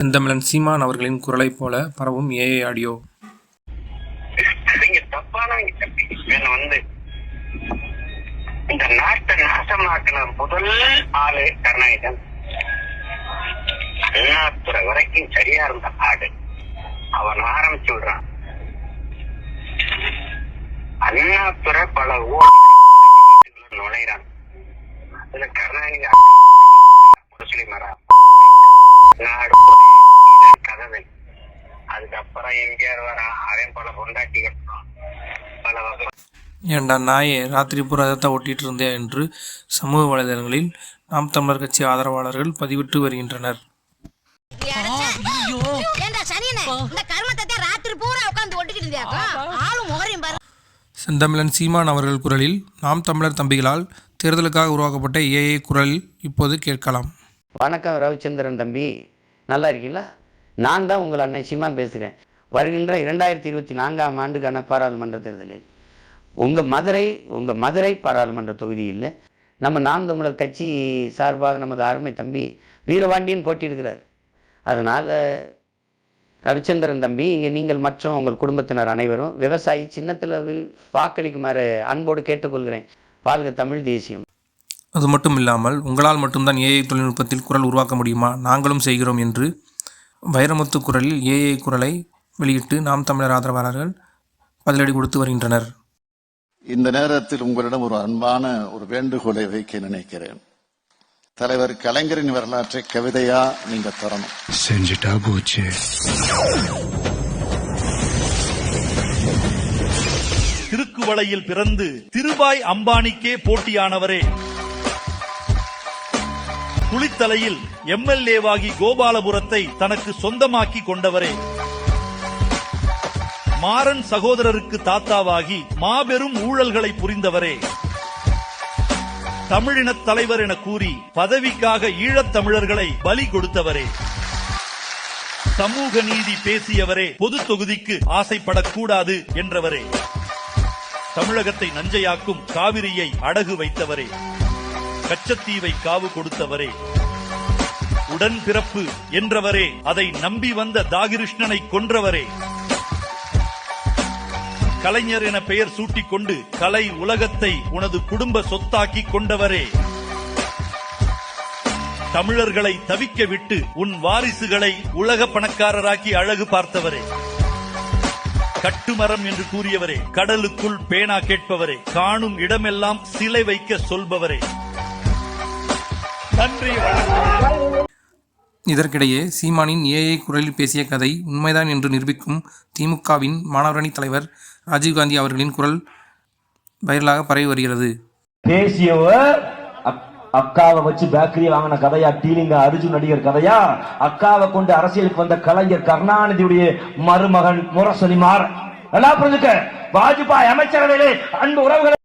செந்தமிழன் சீமான் அவர்களின் குரலைப் போல பரவும் ஏஐ ஆடியோ வந்து இந்த நாட்டை நாசமாக்கின முதல் ஆளு கருணாநிதன் அண்ணாத்துறை வரைக்கும் சரியா இருந்த ஆடு. அவன் ஆரம்பிச்சு விடுறான். அண்ணாத்துறை பல ஊழல் நுழைறான் அதுல கருணாநிதி முஸ்லிம் நாடு கதவை அதுக்கப்புறம் எங்கேயாவது வரான் அவன் பல பொண்டாட்டி பல வகை. ஏண்டா நாயே ராத்திரி பூரா ரதத்தை ஒட்டிட்டு இருந்தே என்று சமூக வலைதளங்களில் நாம் தமிழர் கட்சி ஆதரவாளர்கள் பதிவிட்டு வருகின்றனர். செந்தமிழன் சீமான் அவர்கள் குரலில் நாம் தமிழர் தம்பிகளால் தேர்தலுக்காக உருவாக்கப்பட்ட ஏஐ குரல் இப்போது கேட்கலாம். வணக்கம் ரவிச்சந்திரன் தம்பி. நல்லா இருக்கீங்களா? நான் தான் உங்கள் அன்னை சீமான் பேசுகிறேன். வருகின்ற இரண்டாயிரத்தி இருபத்தி நான்காம் ஆண்டுக்கான பாராளுமன்ற தேர்தலில் உங்கள் மதுரை உங்கள் மதுரை பாராளுமன்ற தொகுதியில் நம்ம நாம் தமிழர் கட்சி சார்பாக நமது அருமை தம்பி வீரபாண்டியன் போட்டியிடுகிறார். அதனால் ரவிச்சந்திரன் தம்பி நீங்கள் மற்றும் உங்கள் குடும்பத்தினர் அனைவரும் விவசாயி சின்னத்தில் வாக்களிக்குமாறு அன்போடு கேட்டுக்கொள்கிறேன். வாழ்க தமிழ் தேசியம். அது மட்டும் இல்லாமல் உங்களால் மட்டும்தான் ஏஐ தொழில்நுட்பத்தில் குரல் உருவாக்க முடியுமா? நாங்களும் செய்கிறோம் என்று வைரமுத்து குரலில் ஏஐ குரலை வெளியிட்டு நாம் தமிழர் ஆதரவாளர்கள் பதிலடி கொடுத்து வருகின்றனர். இந்த நேரத்தில் உங்களிடம் ஒரு அன்பான ஒரு வேண்டுகோளை வைக்க நினைக்கிறேன். தலைவர் கலைஞரின் வரலாற்றை கவிதையா நீங்க தரணும். செஞ்சுட்டா போச்சு. திருக்குவளையில் பிறந்து திருபாய் அம்பானிக்கே போட்டியானவரே. குளித்தலையில் எம்எல்ஏவாகி கோபாலபுரத்தை தனக்கு சொந்தமாக்கி கொண்டவரே. மாறன் சகோதரருக்கு தாத்தாவாகி மாபெரும் ஊழல்களை புரிந்தவரே. தமிழினத் தலைவர் என கூறி பதவிக்காக ஈழத் தமிழர்களை பலி கொடுத்தவரே. சமூக நீதி பேசியவரே பொது தொகுதிக்கு ஆசைப்படக்கூடாது என்றவரே. தமிழகத்தை நஞ்சையாக்கும் காவிரியை அடகு வைத்தவரே. கச்சத்தீவை காவு கொடுத்தவரே. உடன் பிறப்பு என்றவரே. அதை நம்பி வந்த தாகிருஷ்ணனை கொன்றவரே. கலைஞர் என பெயர் சூட்டிக் கொண்டு கலை உலகத்தை உனது குடும்ப சொத்தாக்கி கொண்டவரே. தமிழர்களை தவிக்க விட்டு உன் வாரிசுகளை உலக பணக்காரராக்கி அழகு பார்த்தவரே. கட்டுமரம் என்று கூறியவரே கடலுக்குள் பேனா கேட்பவரே காணும் இடமெல்லாம் சிலை வைக்க சொல்பவரே. நன்றி வணக்கம். இதற்கிடையே சீமானின் ஏஐ குரலில் பேசிய கதை உண்மைதான் என்று நிரூபிக்கும் திமுகவின் மாணவரணி தலைவர் ராஜீவ்காந்தி அவர்களின் குரல் வைரலாக பரவி வருகிறது. பேசியவர் அக்காவை வச்சு பேக்கரி வாங்கின கதையா? டீலிங்க அர்ஜுன் நடிகர் கதையா? அக்காவை கொண்டு அரசியலுக்கு வந்த கலைஞர் கருணாநிதியுடைய மருமகன் முரசொலி மாற நல்லா புரிஞ்சுக்க. வாஜ்பாய் அமைச்சரவையிலே அன்பு உறவுகளை